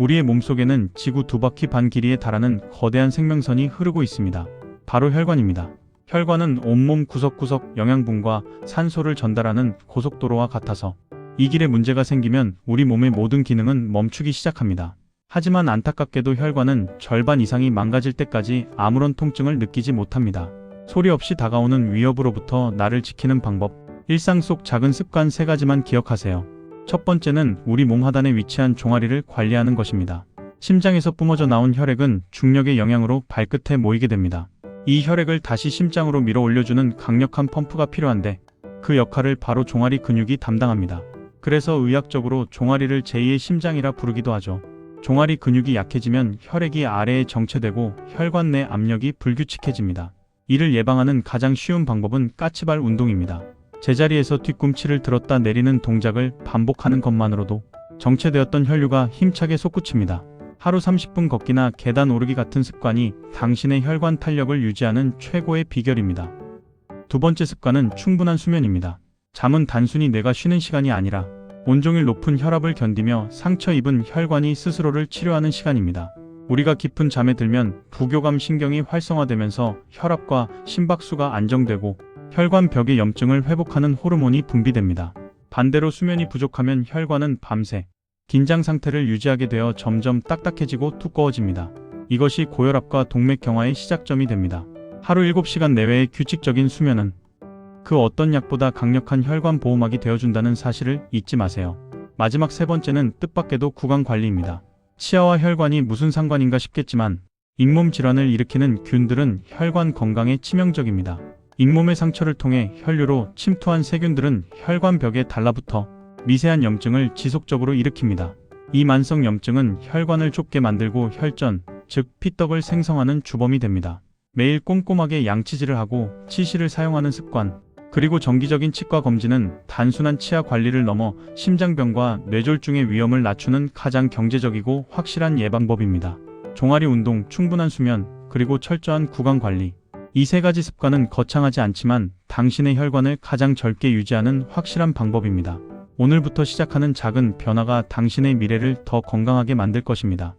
우리의 몸속에는 지구 두 바퀴 반 길이에 달하는 거대한 생명선이 흐르고 있습니다. 바로 혈관입니다. 혈관은 온몸 구석구석 영양분과 산소를 전달하는 고속도로와 같아서 이 길에 문제가 생기면 우리 몸의 모든 기능은 멈추기 시작합니다. 하지만 안타깝게도 혈관은 절반 이상이 망가질 때까지 아무런 통증을 느끼지 못합니다. 소리 없이 다가오는 위협으로부터 나를 지키는 방법, 일상 속 작은 습관 세 가지만 기억하세요. 첫 번째는 우리 몸 하단에 위치한 종아리를 관리하는 것입니다. 심장에서 뿜어져 나온 혈액은 중력의 영향으로 발끝에 모이게 됩니다. 이 혈액을 다시 심장으로 밀어 올려주는 강력한 펌프가 필요한데 그 역할을 바로 종아리 근육이 담당합니다. 그래서 의학적으로 종아리를 제2의 심장이라 부르기도 하죠. 종아리 근육이 약해지면 혈액이 아래에 정체되고 혈관 내 압력이 불규칙해집니다. 이를 예방하는 가장 쉬운 방법은 까치발 운동입니다. 제자리에서 뒤꿈치를 들었다 내리는 동작을 반복하는 것만으로도 정체되었던 혈류가 힘차게 솟구칩니다. 하루 30분 걷기나 계단 오르기 같은 습관이 당신의 혈관 탄력을 유지하는 최고의 비결입니다. 두 번째 습관은 충분한 수면입니다. 잠은 단순히 내가 쉬는 시간이 아니라 온종일 높은 혈압을 견디며 상처 입은 혈관이 스스로를 치료하는 시간입니다. 우리가 깊은 잠에 들면 부교감 신경이 활성화되면서 혈압과 심박수가 안정되고 혈관 벽의 염증을 회복하는 호르몬이 분비됩니다. 반대로 수면이 부족하면 혈관은 밤새 긴장 상태를 유지하게 되어 점점 딱딱해지고 두꺼워집니다. 이것이 고혈압과 동맥경화의 시작점이 됩니다. 하루 7시간 내외의 규칙적인 수면은 그 어떤 약보다 강력한 혈관 보호막이 되어준다는 사실을 잊지 마세요. 마지막 세 번째는 뜻밖에도 구강 관리입니다. 치아와 혈관이 무슨 상관인가 싶겠지만 잇몸 질환을 일으키는 균들은 혈관 건강에 치명적입니다. 잇몸의 상처를 통해 혈류로 침투한 세균들은 혈관 벽에 달라붙어 미세한 염증을 지속적으로 일으킵니다. 이 만성 염증은 혈관을 좁게 만들고 혈전, 즉 피떡을 생성하는 주범이 됩니다. 매일 꼼꼼하게 양치질을 하고 치실을 사용하는 습관, 그리고 정기적인 치과 검진은 단순한 치아 관리를 넘어 심장병과 뇌졸중의 위험을 낮추는 가장 경제적이고 확실한 예방법입니다. 종아리 운동, 충분한 수면, 그리고 철저한 구강 관리. 이 세 가지 습관은 거창하지 않지만 당신의 혈관을 가장 젊게 유지하는 확실한 방법입니다. 오늘부터 시작하는 작은 변화가 당신의 미래를 더 건강하게 만들 것입니다.